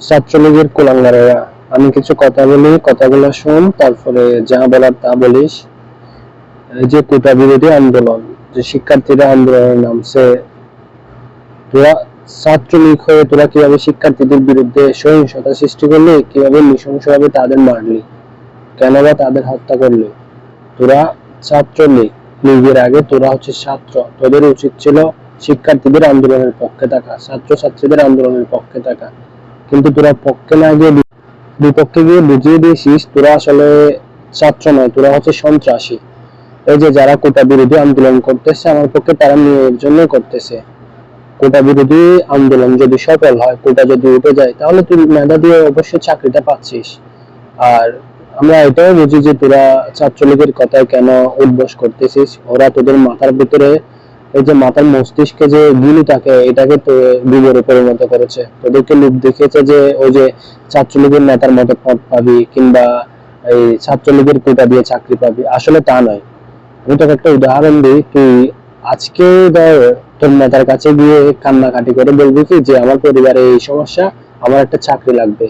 ছাত্রলীগের কুলাঙ্গারেরা, আমি কিছু কথা বলি, কথাগুলো শোন, তারপরে যা বলার তা বলিস। যে কোটা বিরোধী আন্দোলন, যে শিক্ষার্থীরা আন্দোলনে নামছে তোরা ছাত্রলীগ হয়ে তোরা কীভাবে শিক্ষার্থীদের বিরুদ্ধে সহিংসতা সৃষ্টি করলি, কীভাবে নৃশংসভাবে তাদের মারলি, কেন বা তাদের হত্যা করলি? তোরা ছাত্রলীগ, লীগের আগে তোরা হচ্ছে ছাত্র, তোদের উচিত ছিল শিক্ষার্থীদের আন্দোলনের পক্ষে থাকা ছাত্র ছাত্রীদের আন্দোলনের পক্ষে থাকা। কিন্তু তোরা পক্ষে না গিয়ে বিপক্ষে গিয়ে বুঝিয়ে দিয়েছিস, তোরা আসলে ছাত্র নয়, তোরা হচ্ছে সন্ত্রাসী। এই যে যারা কোটা বিরোধী আন্দোলন করতেছে, আমার পক্ষে তারা নিয়োগের জন্য করতেছে। কোটা বিরোধী আন্দোলন যদি সফল হয়, কোটা যদি উঠে যায়, তাহলে তুই মেধা দিয়ে অবশ্যই চাকরিটা পাচ্ছিস। আর আমরা এটাও বুঝি যে তোরা ছাত্রলীগের কথায় কেন উদ্বোস করতেছিস? ওরা তোদের মাথার ভিতরে এই যে মাথার মস্তিষ্কে যে গুলি থাকে, এটাকে তো বিবরে পরিণত করেছে। তোদেরকে লোক দেখিয়েছে যে, ওই যে ছাত্রলীগের নেতার মতো পদ পাবি কিংবা এই ছাত্রলীগের কোটা দিয়ে চাকরি পাবি। আসলে তা নয়। আমি তোকে একটা উদাহরণ দিই, তুই আজকে ধর তোর নেতার কাছে গিয়ে কান্নাকাটি করে বলবি কি, যে আমার পরিবারে এই সমস্যা, আমার একটা চাকরি লাগবে।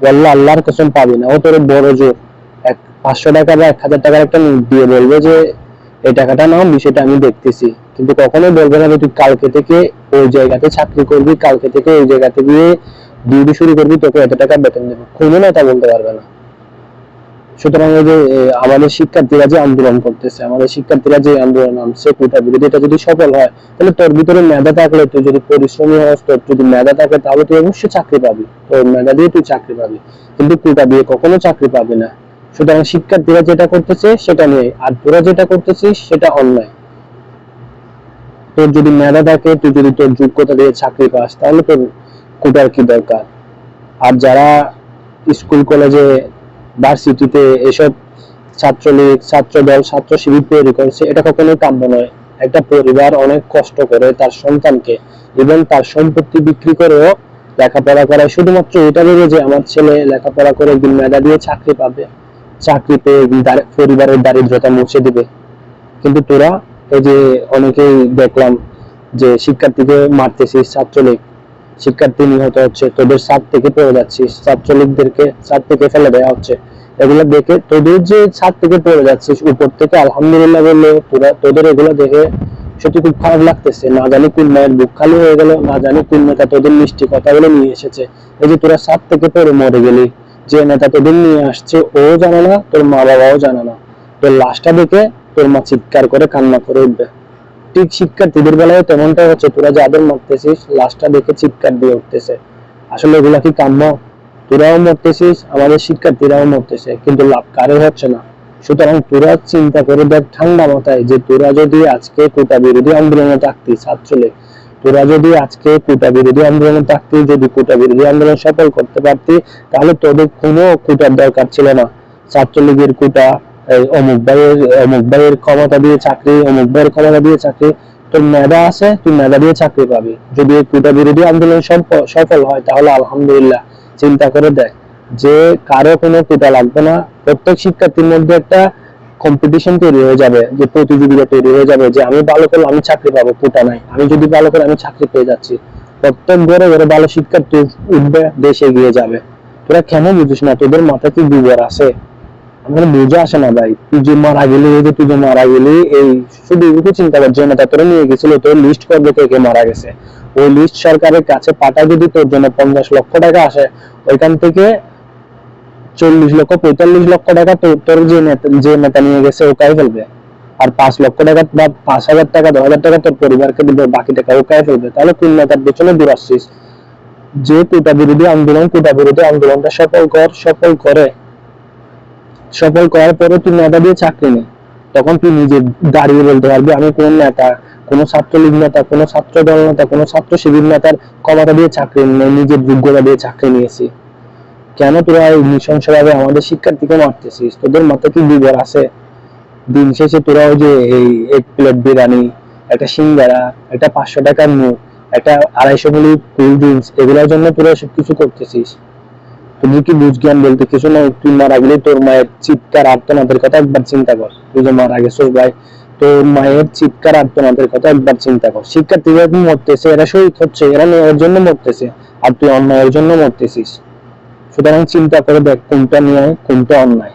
বলল আল্লাহর কসম পাবি না। ও তোর বড় জোর। এক পাঁচশো টাকা বা এক হাজার টাকার একটা দিয়ে বলবে যে এই টাকাটা নাও বিষয়টা আমি দেখতেছি। কিন্তু কখনোই বলবে না তুই কালকে থেকে ওই জায়গাতে চাকরি করবি, কালকে থেকে ওই জায়গাতে গিয়ে ডিউটি শুরু করবি, তোকে এত টাকা বেতন দেবো। কোনো নেতা বলতে পারবে না। সুতরাং এই যে আমাদের শিক্ষার্থীরা যে আন্দোলন করতেছে, আমাদের শিক্ষার্থীরা যে আন্দোলন নামছে কোটা বিরোধী এটা যদি সফল হয়, তাহলে তোর ভিতরে মেধা থাকলে তুই যদি পরিশ্রমী হস, তোর যদি মেধা থাকে, তাহলে তুই অবশ্যই চাকরি পাবি। তোর মেধা দিয়ে তুই চাকরি পাবি। কিন্তু কোটা দিয়ে কখনো চাকরি পাবি না। সুতরাং শিক্ষার্থীরা যেটা করতেছে সেটা নিয়ে, আর তোরা যেটা করতেছিস সেটা অন্যায়। তোর যদি মেধা থাকে, তুই যদি তোর যোগ্যতা দিয়ে চাকরি পাস, তাহলে তোর কোটার কি দরকার? আর যারা স্কুল, কলেজে, ভার্সিটিতে এসব ছাত্রলীগ, ছাত্রদল ছাত্র শিবির তৈরি করেছে, এটা কখনোই কাম্য নয়। একটা পরিবার অনেক কষ্ট করে তার সন্তানকে এবং তার সম্পত্তি বিক্রি করেও লেখাপড়া করায়। শুধুমাত্র এটা ভেবে যে আমার ছেলে লেখাপড়া করে একদিন মেধা দিয়ে চাকরি পাবে। চাকরি পেয়ে পরিবারের দারিদ্রতা মুছে দিবে। কিন্তু তোরা এই যে অনেকেই দেখলাম যে শিক্ষার্থীকে মারতেছিস ছাত্রলীগ, শিক্ষার্থী নিহত হচ্ছে, তোদের ছাদ থেকে পড়ে যাচ্ছিস, ছাত্রলীগদেরকে ছাদ থেকে ফেলে দেওয়া হচ্ছে। এগুলো দেখে তোদের যে ছাদ থেকে পড়ে যাচ্ছিস, উপর থেকে আলহামদুলিল্লাহ বললে তোরা, তোদের এগুলো দেখে সত্যি খুব খারাপ লাগতেছে। না জানি কোন মায়ের বুক খালি হয়ে গেল, না জানি কোন নেতা তোদের মিষ্টি কথাগুলো নিয়ে এসেছে। এই যে তোরা সাত থেকে পড়ে মরে গেলি যে নেতা তোদের নিয়ে আসছে, ও জানে না, তোর মা বাবাও জানে না। তোর লাশটা দেখে তোর মা চিৎকার করে কান্না করে উঠবে। ঠিক শিক্ষার্থীদের বেলায় তেমনটা হচ্ছে, তোরা যাদের মরতেছিস, লাশটা দেখে চিৎকার দিয়ে উঠতেছে। আসলে এগুলা কি কাম্য? তোরাও মরতেছিস, আমাদের শিক্ষার্থীরাও মরতেছে, কিন্তু লাভ কারও হচ্ছে না। সুতরাং তোরা চিন্তা করে দেখ ঠান্ডা মাথায় যে তোরা যদি আজকে কোটা বিরোধী আন্দোলনে থাকতি, ছাত্রলীগ তোরা যদি আজকে কোটা বিরোধী আন্দোলনে থাকতি, যদি কোটা বিরোধী আন্দোলন সফল করতে পারতি, তাহলে তোদের কোনো কোটার দরকার ছিল না। ছাত্রলীগের কোটা অমুক ভাইয়ের অমুক ভাইয়ের ক্ষমতা দিয়ে চাকরি, অমুক ভাইয়ের ক্ষমতা দিয়ে চাকরি। তোর মেধা আছে, তুই মেধা দিয়ে চাকরি পাবি। যদি কোটা বিরোধী আন্দোলন সফল হয়, তাহলে আলহামদুলিল্লাহ, চিন্তা করে দেখ। যে কারও কোনো কোটা লাগবে না, প্রত্যেক শিক্ষার্থীর মধ্যে একটা কম্পিটিশন তৈরি হয়ে যাবে, যে প্রতিযোগিতা তৈরি হয়ে যাবে, যে আমি ভালো করলে আমি চাকরি পাবো, কোটা নাই। আমি যদি ভালো করে আমি চাকরি পেয়ে যাচ্ছি, প্রত্যেক ঘরে ঘরে ভালো শিক্ষার্থী উঠবে, দেশ এগিয়ে যাবে। তোরা কেন বুঝিস না, তোদের মাথা কি দুবার আছে? আমার বুঝে আসে না ভাই, তুই যে মারা গেলি যে তুই যে মারা গেলি, এই শুধু এটুকু চিন্তা কর, যে নেতা তোরা নিয়ে গেছিল, তোর লিস্ট করবে কে কে মারা গেছে। ওই লিস্ট সরকারের কাছে পাঠায় যদি তোর জন্য পঞ্চাশ লক্ষ টাকা আসে, ওইখান থেকে চল্লিশ লক্ষ, পঁয়তাল্লিশ লক্ষ টাকা তোর তোর যে নেতা যে নেতা নিয়ে গেছে ও কাই ফেলবে। আর পাঁচ লক্ষ টাকা বা পাঁচ হাজার টাকা, দশ হাজার টাকা তোর পরিবারকে দিবে, বাকি টাকা ও কাই ফেলবে। তাহলে কোন নেতার পেছনে দূর আসছিস? যে কোটা বিরোধী আন্দোলন, কোটা বিরোধী আন্দোলনটা সফল কর, সফল করে। সফল করার পরে তুই নেতা দিয়ে চাকরি নে। তখন তুই নিজে দাঁড়িয়ে বলতে পারবি, আমি কোন নেতা, কোন ছাত্রলীগ নেতা, কোন ছাত্র দল নেতা, কোন ছাত্র শিবির নেতার ক্ষমতা দিয়ে চাকরি নেই নিজের যোগ্যতা দিয়ে চাকরি নিয়েছি। কেন তোরা নৃশংসভাবে আমাদের শিক্ষার্থীকে মারতেছিস? তোদের মাথায় কি বিবর আছে? দিন শেষে তোরা ওই যে এই এক প্লেট বিরিয়ানি, একটা সিঙ্গারা, একটা পাঁচশো টাকার মুখ, একটা আড়াইশো মিলি কুল ড্রিঙ্কস এগুলোর জন্য তোরা সব কিছু করতেছিস? তুমি কি বুঝ জ্ঞান বলতে কিছু নাই তুই মারা গেলে তোর মায়ের চিৎকার, আর্তনাদের কথা একবার চিন্তা কর। তুই যে মারা গেছিস ভাই, তোর মায়ের চিৎকার আর তোমাদের কথা একবার চিন্তা কর। শিক্ষার্থীরা মরতেছে, এরা শহীদ হচ্ছে, এরা এর জন্য মরতেছে, আর তুই অন্যায়ের জন্য মরতেছিস। সুতরাং চিন্তা করে দেখ কোনটা নিয়ে কোনটা অন্যায়।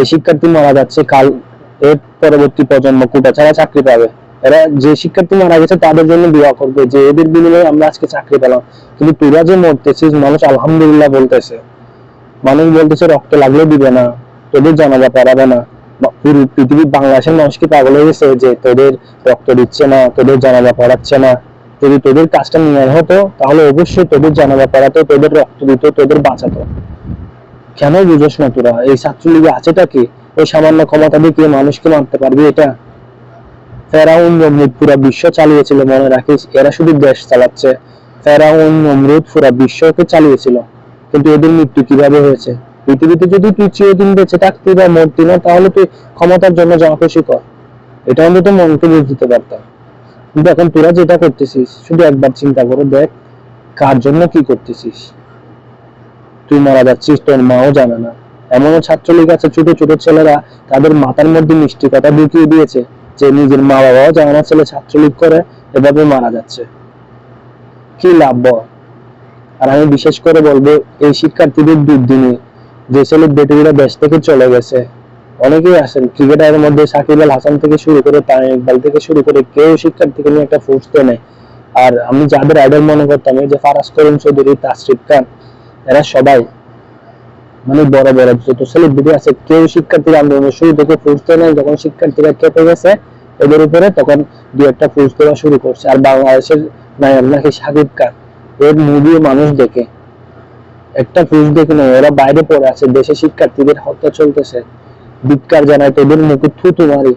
এই শিক্ষার্থী মারা যাচ্ছে কাল, এর পরবর্তী প্রজন্ম কোটা ছাড়া চাকরি পাবে। এরা যে শিক্ষার্থী মারা গেছে তাদের জন্য দোয়া করবে যে এদের বিনিময়ে আমরা আজকে চাকরি পেলাম। কিন্তু তোরা যে মরতেছিস, মানুষ আলহামদুলিল্লাহ বলতেছে। মানুষ বলতেছে, রক্ত লাগলে দিবে না, তোদের জানাজা পড়াবে না। পুরো পৃথিবীর বাংলাদেশের মানুষ কি পাগল হয়ে গেছে যে তোদের রক্ত দিচ্ছে না, তোদের জানাজা পড়াচ্ছে না? যদি তোদের কাজটা নিয়ে হতো, তাহলে অবশ্যই তোদের জানাজা পড়াতো তোদের রক্ত দিত, তোদের বাঁচাতো। কেন বুঝোস না তোরা? এই ছাত্রলীগে আছেটা কি? ওই সামান্য ক্ষমতা দিয়ে মানুষকে মারতে পারবি এটা? ফেরাউন নমরুদ পুরা বিশ্ব চালিয়েছিল, মনে রাখিস? এরা শুধু দেশ চালাচ্ছে। ফেরাউন নমরুদ পুরা বিশ্বকে চালিয়েছিল। কিন্তু এদের মৃত্যু কীভাবে হয়েছে? পৃথিবীতে যদি তুই চিরদিন বেঁচে থাকতি বা মরতি না, তাহলে তুই ক্ষমতার জন্য যা খুশি কর। এটা অন্তত মনকে বুঝ দিতে পারতাম। এখন, তোরা যেটা করতেছিস, শুধু একবার চিন্তা করে, দেখ কার জন্য কি করতেছিস। তুই মারা যাচ্ছিস, তোর মাও জানে না। এমনও ছাত্রলীগ আছে, ছোট ছোট ছেলেরা, তাদের মাথার মধ্যে মিষ্টি কথা ঢুকিয়ে দিয়েছে যে নিজের মা বাবাও জানে না, ছেলে ছাত্রলীগ করে, এভাবে মারা যাচ্ছে। কি লাভ? আর আমি বিশেষ করে বলব, এই শিক্ষার্থীদের দুর্দিনে যে ছেলে বেটিরা দেশ থেকে চলে গেছে অনেকেই আছেন ক্রিকেটারের মধ্যে সাকিব আল হাসান থেকে শুরু করে তামিম ইকবাল থেকে শুরু করে কেউ শিক্ষার্থীকে নিয়ে একটা ফোর্স দেয় নাই। আর আমি যাদের আইডল মনে করতাম যে ফারাজ করিম চৌধুরী, তাসরিফ খান, এরা সবাই মানে বড় বড় যত সেলিব্রিটি আছে, কেউ শিক্ষার্থীর আন্দোলনের শুরু থেকে ফোর্স দেয় নাই, যখন শিক্ষার্থীরা কেঁপে গেছে, এদের উপরে তখন দু একটা ফোর্স দেওয়া শুরু করছে। আর বাংলাদেশের নায়ক নাকি সাকিব খান, এর মুভি মানুষ দেখে। একটা ফোর্স দেখে নয় ওরা বাইরে পড়ে আছে, দেশে শিক্ষার্থীদের হত্যা চলতেছে। ধিক্কার জানায়, তোদের মুখে থুতু মারি।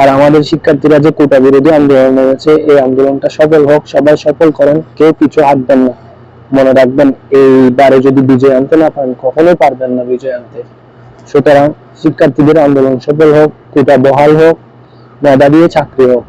আর আমাদের শিক্ষার্থীরা যে কোটা বিরোধী আন্দোলন হয়েছে এই আন্দোলনটা সফল হোক, সবাই সফল করেন, কেউ কিছু হাঁটবেন না। মনে রাখবেন, এইবারে যদি বিজয় আনতে না পারেন, কখনোই পারবেন না বিজয় আনতে। সুতরাং শিক্ষার্থীদের আন্দোলন সফল হোক, কোটা বহাল হোক মেধা দিয়ে চাকরি হোক।